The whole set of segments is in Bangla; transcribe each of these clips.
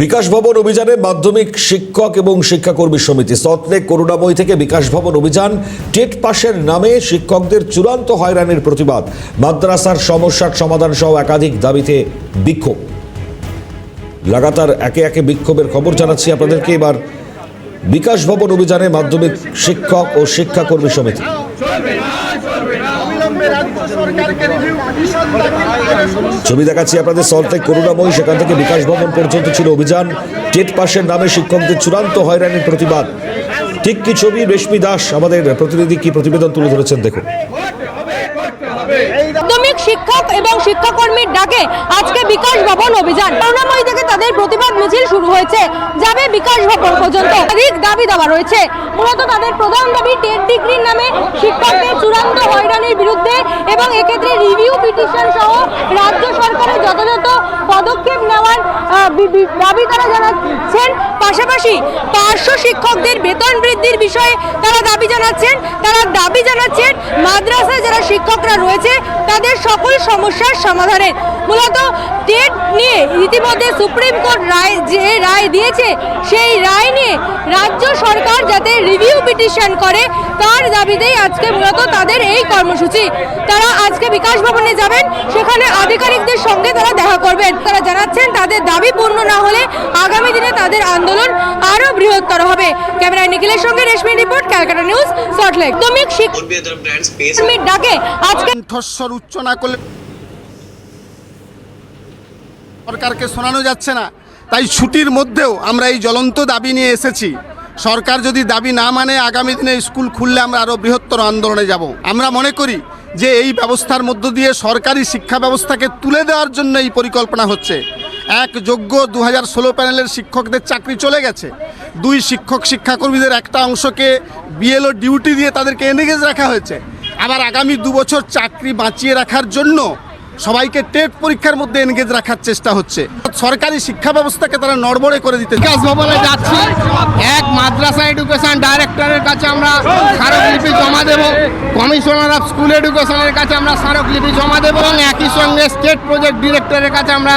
বিকাশ ভবন অভিযানে মাধ্যমিক শিক্ষক এবং শিক্ষাকর্মী সমিতি সল্টলেক করুণাময়ী থেকে বিকাশ ভবন অভিযান টেট পাশের নামে শিক্ষকদের চূড়ান্ত হয়রানির প্রতিবাদ। মাদ্রাসার সমস্যার সমাধান সহ একাধিক দাবিতে বিক্ষোভ। লাগাতার একে একে বিক্ষোভের খবর জানাচ্ছি আপনাদেরকে। এবার বিকাশ ভবন অভিযানে মাধ্যমিক শিক্ষক ও শিক্ষাকর্মী সমিতি। ছবি দেখাচ্ছি আপনাদের সল্টলেক করুণাময়ী সেখান থেকে বিকাশ ভবন পর্যন্ত ছিল অভিযান। টেট পাশের নামে শিক্ষকদের চূড়ান্ত হয়রানির প্রতিবাদ। ঠিক কি ছবি? রেশমি দাস আমাদের প্রতিনিধি কি প্রতিবেদন তুলে ধরেছেন? দেখুন। মাধ্যমিক শিক্ষক এবং শিক্ষাকর্মীর ডাকে আজকে বিকাশ ভবন অভিযান। করুণাময়ী থেকে তাদের প্রতিবাদ মিছিল শুরু হয়েছে, যাবে বিকাশ ভবন পর্যন্ত। অধিক দাবি দাবা রয়েছে। মূলত তাদের প্রধান দাবি টেট ডিগ্রির নামে শিক্ষকদের চূড়ান্ত হয়রানির বিরুদ্ধে এবং এক্ষেত্রে রিভিউ পিটিশন সহ রাজ্য সরকারের যথাযথ পদক্ষেপ নেওয়ার দাবি তারা জানাচ্ছেন। পাশাপাশি পার্শ্ব শিক্ষকদের বেতন বৃদ্ধির বিষয়ে তারা দাবি জানাচ্ছেন। তারা দাবি জানাচ্ছেন, মাদ্রাসায় যারা শিক্ষকরা রয়েছে, তাদের সকল সমস্যার সমাধানে মূলত টেট নিয়ে ইতিমধ্যে সুপ্রিম কোর্ট রায় যে রায় দিয়েছে, সেই রায় নিয়ে রাজ্য সরকার যাতে রিভিউ পিটিশন করে, তার দাবিতেই আজকে মূলত তাদের এই কর্মসূচি। তারা আজকে বিকাশ ভবনে যাবেন, সেখানে আধিকারিকদের সঙ্গে তারা দেখা করবেন। তারা জানাচ্ছেন, তাদের দাবি পূর্ণ না হলে আগামী দিনে তাদের আন্দোলন আরও বৃহত্তর হবে। ক্যামেরায় নিখিলের সঙ্গে রেশমি রিপোর্ট, ক্যালকাটা নিউজ সল্টলেক শিক্ষাকর্মীর ডাকে আজকে কণ্ঠস্বর উচ্চ না করলে সরকারকে শোনানো যাচ্ছে না। তাই ছুটির মধ্যেও আমরা এই জ্বলন্ত দাবি নিয়ে এসেছি। সরকার যদি দাবি না মানে আগামী দিনে স্কুল খুললে আমরা আরও বৃহত্তর আন্দোলনে যাব। আমরা মনে করি যে এই ব্যবস্থার মধ্য দিয়ে সরকারি শিক্ষা ব্যবস্থাকে তুলে দেওয়ার জন্য এই পরিকল্পনা হচ্ছে। এক যোগ্য দু হাজার ষোলো প্যানেলের শিক্ষকদের চাকরি চলে গেছে। দুই শিক্ষক শিক্ষাকর্মীদের একটা অংশকে বিএলও ডিউটি দিয়ে তাদেরকে এনগেজ রাখা হয়েছে। আবার আগামী দু বছর চাকরি বাঁচিয়ে রাখার জন্য সবাইকে টেট পরীক্ষার মধ্যে এনগেজ রাখার চেষ্টা হচ্ছে। সরকারি শিক্ষা ব্যবস্থাকে তারা নড়বড়ে করে দিতে বিকাশ ভবনে মাদ্রাসা এডুকেশন ডাইরেক্টরের কাছে আমরা স্মারকলিপি জমা দেব, কমিশনার অফ স্কুল এডুকেশনের কাছে আমরা স্মারকলিপি জমা দেব এবং একই সঙ্গে স্টেট প্রজেক্ট ডিরেক্টরের কাছে আমরা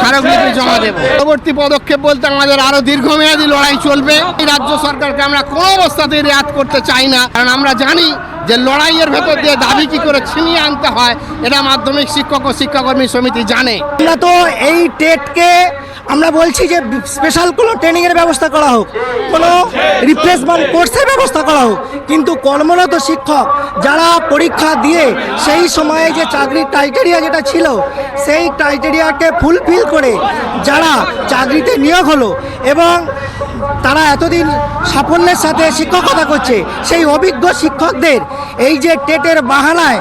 স্মারকলিপি জমা দেব। পরবর্তী পদক্ষেপ বলতে আমাদের আরও দীর্ঘমেয়াদী লড়াই চলবে। এই রাজ্য সরকারকে আমরা কোনো অবস্থাতেই রেয়াত করতে চাই না, কারণ আমরা জানি যে লড়াইয়ের ভেতর দিয়ে দাবি কি করে ছিনিয়ে আনতে হয়, এটা মাধ্যমিক শিক্ষক ও শিক্ষাকর্মী সমিতি জানে। আমরা তো এই টেটকে আমরা বলছি যে স্পেশাল কোনো ট্রেনিংয়ের ব্যবস্থা করা হোক। কোনো রিপ্লেসমেন্ট কোর্সের ব্যবস্থা করা হোক। কিন্তু কর্মরত শিক্ষক যারা পরীক্ষা দিয়ে সেই সময়ে যে চাকরির ক্রাইটেরিয়া যেটা ছিল, সেই ক্রাইটেরিয়াকে ফুলফিল করে যারা চাকরিতে নিয়োগ হলো এবং তারা এতদিন সাফল্যের সাথে শিক্ষকতা করছে, সেই অভিজ্ঞ শিক্ষকদের এই যে টেটের বাহানায়